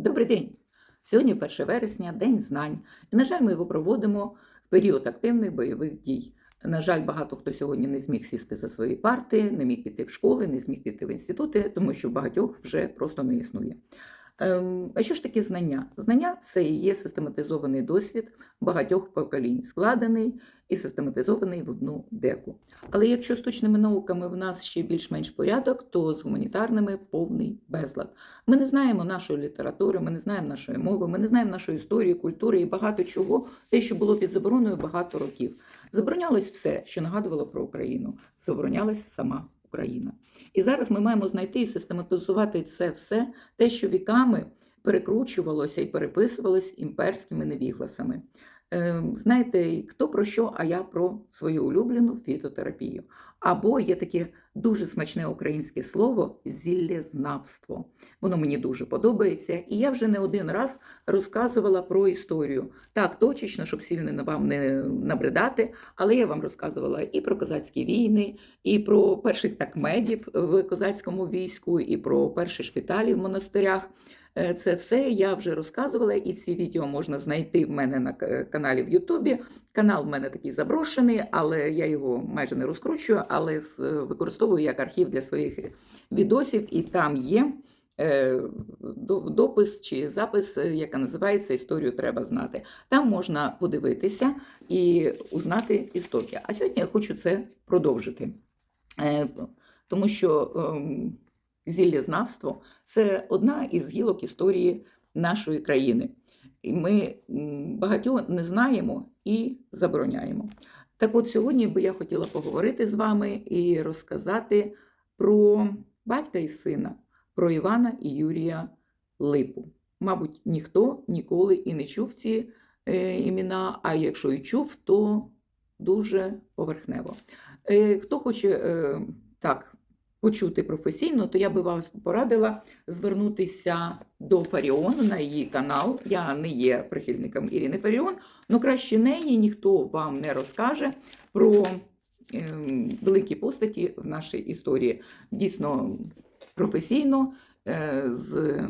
Добрий день! Сьогодні 1 вересня, День знань. І, на жаль, ми його проводимо в період активних бойових дій. На жаль, багато хто сьогодні не зміг сісти за свої парти, не міг піти в школи, не зміг піти в інститути, тому що багатьох вже просто не існує. Ем, А що ж таке знання? Знання це є систематизований досвід багатьох поколінь, складений і систематизований в одну деку. Але якщо з точними науками в нас ще більш-менш порядок, то з гуманітарними повний безлад. Ми не знаємо нашої літератури, ми не знаємо нашої мови, ми не знаємо нашої історії, культури і багато чого, те, що було під забороною багато років. Заборонялось все, що нагадувало про Україну. Заборонялась сама Україна. І зараз ми маємо знайти і систематизувати це все, те, що віками перекручувалося і переписувалось імперськими невігласами. Е, Знаєте, хто про що, а я про свою улюблену фітотерапію. Або є таке дуже смачне українське слово зіллєзнавство. Воно мені дуже подобається, і я вже не один раз розказувала про історію. Так, точечно, щоб сильно вам не набридати, але я вам розказувала і про козацькі війни, і про перших такмедів в козацькому війську, і про перші шпиталі в монастирях. Е, Це все я вже розказувала, і ці відео можна знайти в мене на каналі в Ютубі. Канал в мене такий заброшений, але я його майже не розкручую, але використовую як архів для своїх відосів, і там є е, допис чи запис, е, яка називається Історію треба знати. Там можна подивитися і узнати історію. А сьогодні я хочу це продовжити. Тому що ем, зіллєзнавство це одна із гілок історії нашої країни. І ми багатьох не знаємо і забороняємо. Так от сьогодні би я хотіла поговорити з вами і розказати про батька і сина, про Івана і Юрія Липу. Мабуть, ніхто ніколи і не чув ці е, імена, а якщо і чув, то дуже поверхнево. Е, хто хоче е, так почути професійно, то я би вас порадила звернутися до Фаріон на її канал. Я не є прихильником Ірини Фаріон, але краще неї ніхто вам не розкаже про ем, великі постаті в нашій історії. Дійсно професійно, е, з,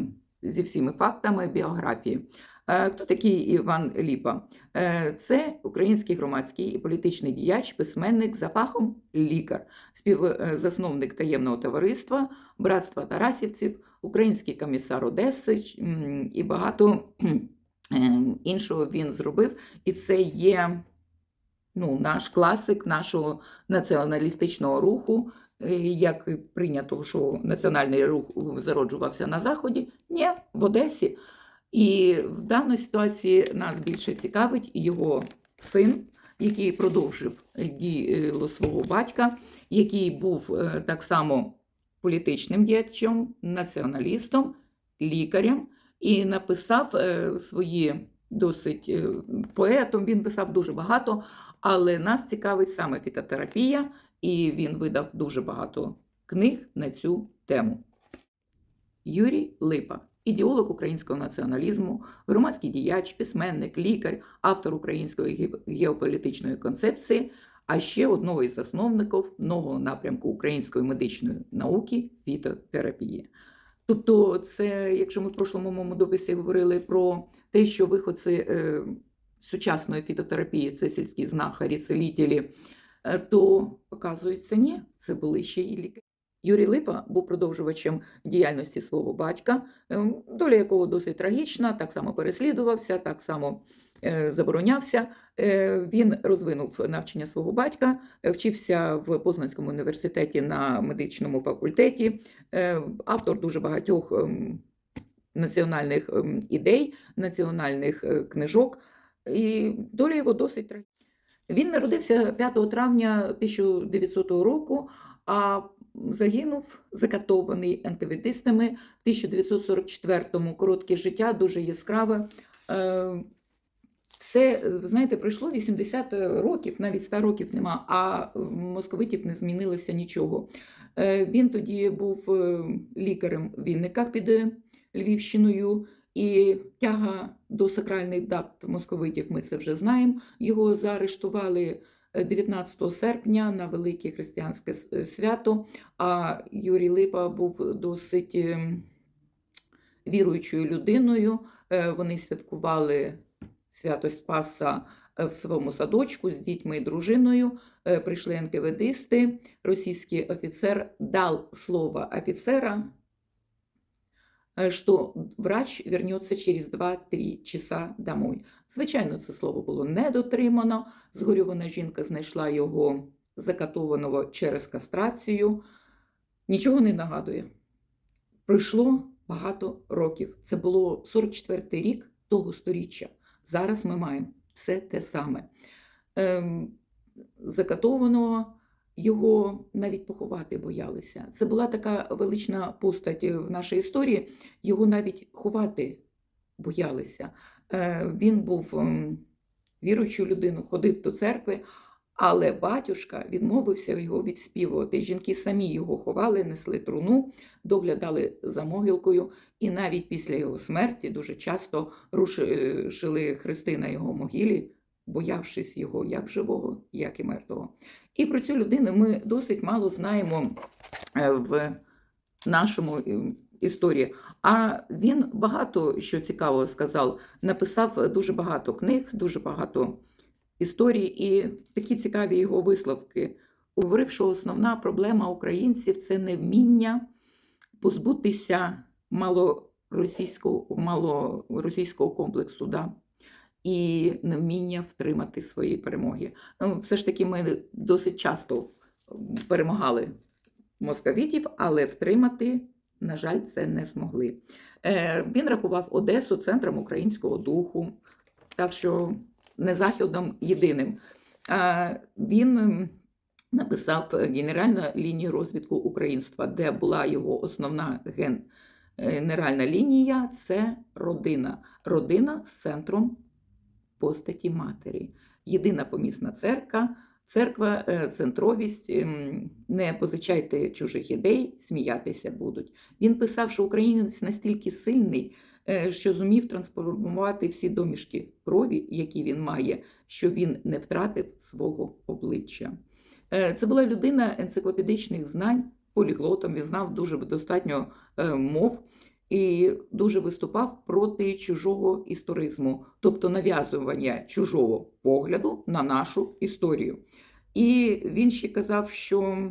зі всіми фактами біографії. Е, Хто такий Іван Ліпа? Е, Це український громадський і політичний діяч, письменник за фахом лікар, співзасновник таємного товариства, братства Тарасівців, український комісар Одеси і багато е, іншого він зробив. І це є ну, наш класик нашого націоналістичного руху. Е, Як прийнято, що національний рух зароджувався на Заході, ні, в Одесі. І в даній ситуації нас більше цікавить його син, який продовжив діло свого батька, який був е, так само політичним діячем, націоналістом, лікарем, і написав е, свої досить е, поетом. Він писав дуже багато, але нас цікавить саме фітотерапія, і він видав дуже багато книг на цю тему. Юрій Липа, ідеолог українського націоналізму, громадський діяч, письменник, лікар, автор української геополітичної концепції, а ще одного із засновників нового напрямку української медичної науки фітотерапії. Тобто, це, якщо ми в прошлому моєму дописі говорили про те, що виходці е, сучасної фітотерапії це сільські знахарі, целітелі, е, то оказується, ні, це були ще і лікарі. Юрій Липа був продовжувачем діяльності свого батька, ем, доля якого досить трагічна, так само переслідувався, так само е, заборонявся. Е, Він розвинув навчання свого батька, вчився в Познанському університеті на медичному факультеті, е, автор дуже багатьох ем, національних ем, ідей, національних книжок, і доля його досить трагічна. Він народився 5 травня 1900 року, а загинув закатований енкавітистами в 1944-му. Коротке життя, дуже яскраве. Е, Все, знаєте, пройшло 80 років, навіть 100 років нема, а московитів не змінилося нічого. Е, Він тоді був е, лікарем в Вінниках під Львівщиною, і тяга до сакральних дат московитів, ми це вже знаємо. Його заарештували 19 серпня на велике християнське е, свято. А Юрій Липа був досить ем, віруючою людиною. Е, Вони святкували свято Спаса е, в своєму садочку з дітьми і дружиною. Е, Прийшли НКВДисти. Російський офіцер дав слово офіцера, е, що врач вернеться через 2-3 часа домой. Звичайно, це слово було не дотримано. Згорювана жінка знайшла його закатованого через кастрацію. Нічого не нагадує. Пройшло багато років. Це було 44-й рік того сторіччя. Зараз ми маємо все те саме. Ем, закатованого його навіть поховати боялися. Це була така велична постать в нашій історії. Його навіть ховати боялися. Е, Він був ем, віруючою людиною, ходив до церкви, але батюшка відмовився його відспівувати. Жінки самі його ховали, несли труну, доглядали за могилкою, і навіть після його смерті дуже часто рушили хрести на його могилі, боявшись його як живого, як і мертвого. І про цю людину ми досить мало знаємо е, в нашому е, історії. А він багато що цікавого сказав, написав дуже багато книг, дуже багато історій, і такі цікаві його висловки. Говорив, що основна проблема українців це невміння позбутися малоросійського, малоросійського комплексу. Да? І невміння втримати свої перемоги. Ну, Все ж таки, ми досить часто перемагали московітів, але втримати, на жаль, це не змогли. Е, Він рахував Одесу центром українського духу, так що не західом єдиним. Е, Він написав генеральну лінію розвитку українства, де була його основна ген- генеральна лінія це родина. Родина з центром постаті матері. Єдина помісна церква, церква, е, центровість, ем, не позичайте чужих ідей, сміятися будуть. Він писав, що українець настільки сильний, е, що зумів трансформувати всі домішки крові, які він має, що він не втратив свого обличчя. Е, Це була людина енциклопедичних знань, поліглотом, він знав дуже достатньо мов і дуже виступав проти чужого історизму, тобто нав'язування чужого погляду на нашу історію. І він ще казав, що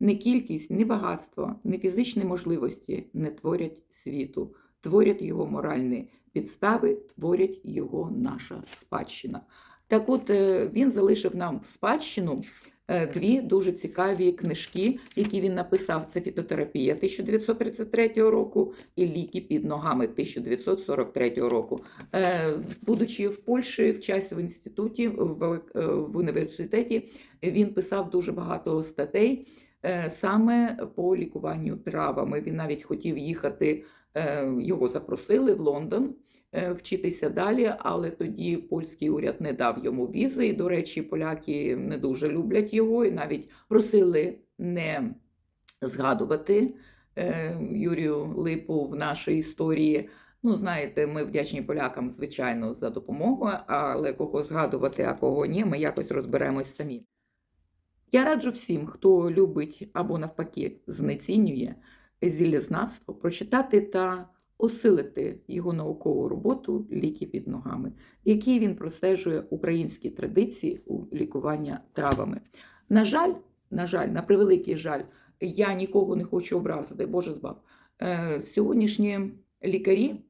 не кількість, ні багатство, ні фізичні можливості не творять світу, творять його моральні підстави, творять його наша спадщина. Так от е, він залишив нам в спадщину дві дуже цікаві книжки, які він написав. Це фітотерапія 1933 року і ліки під ногами 1943 року. Е, Будучи в Польщі, в інституті, в, е, в університеті, він писав дуже багато статей е, саме по лікуванню травами. Він навіть хотів їхати, е, його запросили в Лондон е, вчитися далі, але тоді польський уряд не дав йому візи. І, до речі, поляки не дуже люблять його і навіть просили не згадувати е, Юрію Липу в нашій історії. Ну, знаєте, ми вдячні полякам, звичайно, за допомогу, але кого згадувати, а кого ні, ми якось розберемось самі. Я раджу всім, хто любить або навпаки знецінює зіллязнавство, прочитати та осилити його наукову роботу Ліки під ногами, в якій він простежує українські традиції у лікування травами. На жаль, на жаль, на превеликий жаль, я нікого не хочу образити, Боже збав. Е, Сьогоднішні лікарі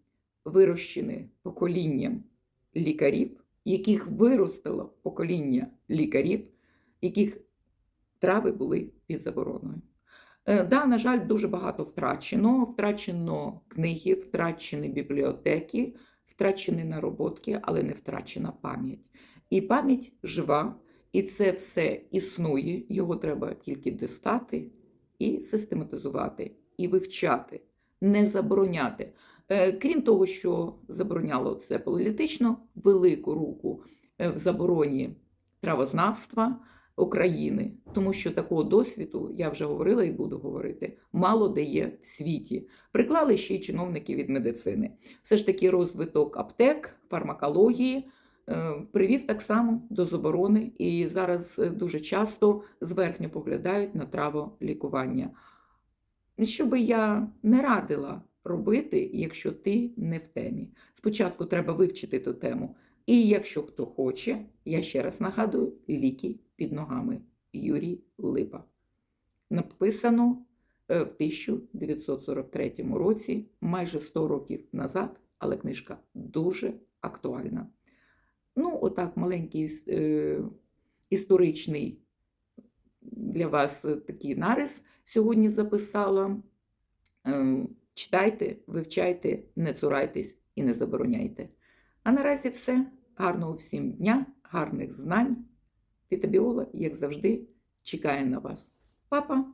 вирощені поколінням лікарів, яких виростило покоління лікарів, яких трави були під забороною. Е, Да, на жаль, дуже багато втрачено. Втрачено книги, втрачені бібліотеки, втрачені нароботки, але не втрачена пам'ять. І пам'ять жива, і це все існує, його треба тільки достати і систематизувати, і вивчати, не забороняти. Е, Крім того, що забороняло це політично, велику руку е, в забороні травознавства України, тому що такого досвіду, я вже говорила і буду говорити, мало де є в світі. Приклали ще й чиновники від медицини. Все ж таки розвиток аптек, фармакології е, привів так само до заборони, і зараз е, дуже часто зверхньо поглядають на траволікування. Що би я не радила робити, якщо ти не в темі. Спочатку треба вивчити ту тему. І якщо хто хоче, я ще раз нагадую, ліки під ногами Юрій Липа. Написано е, в 1943 році, майже 100 років назад, але книжка дуже актуальна. Ну, отак, маленький е, історичний для вас такий нарис сьогодні записала. Е, Читайте, вивчайте, не цурайтесь і не забороняйте. А наразі все. Гарного всім дня, гарних знань. Фітобіола, як завжди, чекає на вас. Папа!